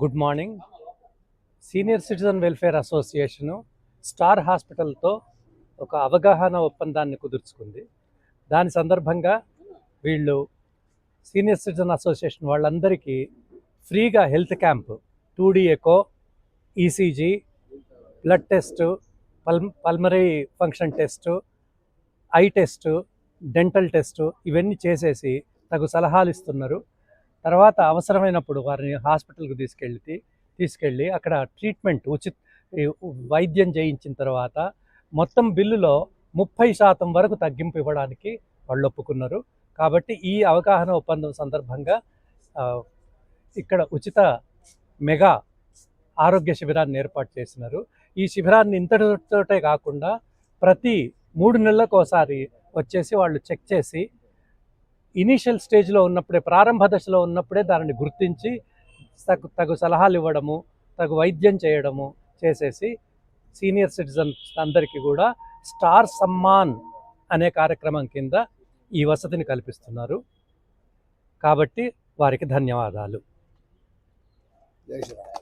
Good morning. Senior citizen welfare association star హాస్పిటల్తో ఒక అవగాహన ఒప్పందాన్ని కుదుర్చుకుంది. దాని సందర్భంగా వీళ్ళు సీనియర్ సిటిజన్ అసోసియేషన్ వాళ్ళందరికీ ఫ్రీగా health camp two D echo ECG blood test పల్ pulmonary function test eye test dental test ఇవన్నీ చేసేసి తగు సలహాలు ఇస్తున్నారు. తర్వాత అవసరమైనప్పుడు వారిని హాస్పిటల్కి తీసుకెళ్ళి తీసుకెళ్ళి అక్కడ ట్రీట్మెంట్ ఉచిత వైద్యం చేయించిన తర్వాత మొత్తం బిల్లులో ముప్పై శాతం వరకు తగ్గింపు ఇవ్వడానికి వాళ్ళు ఒప్పుకున్నారు. కాబట్టి ఈ అవగాహన ఒప్పందం సందర్భంగా ఇక్కడ ఉచిత మెగా ఆరోగ్య శిబిరాన్ని ఏర్పాటు చేసినారు. ఈ శిబిరాన్ని ఇంతటితోటే కాకుండా ప్రతి మూడు నెలలకు ఒకసారి వచ్చేసి వాళ్ళు చెక్ చేసి ఇనీషియల్ స్టేజ్లో ఉన్నప్పుడే ప్రారంభ దశలో ఉన్నప్పుడే దానిని గుర్తించి తగు తగు సలహాలు ఇవ్వడము తగు వైద్యం చేయడము చేసేసి సీనియర్ సిటిజన్స్ అందరికీ కూడా స్టార్ సమ్మాన్ అనే కార్యక్రమం కింద ఈ వసతిని కల్పిస్తున్నారు. కాబట్టి వారికి ధన్యవాదాలు. జై శ్రీరామ్.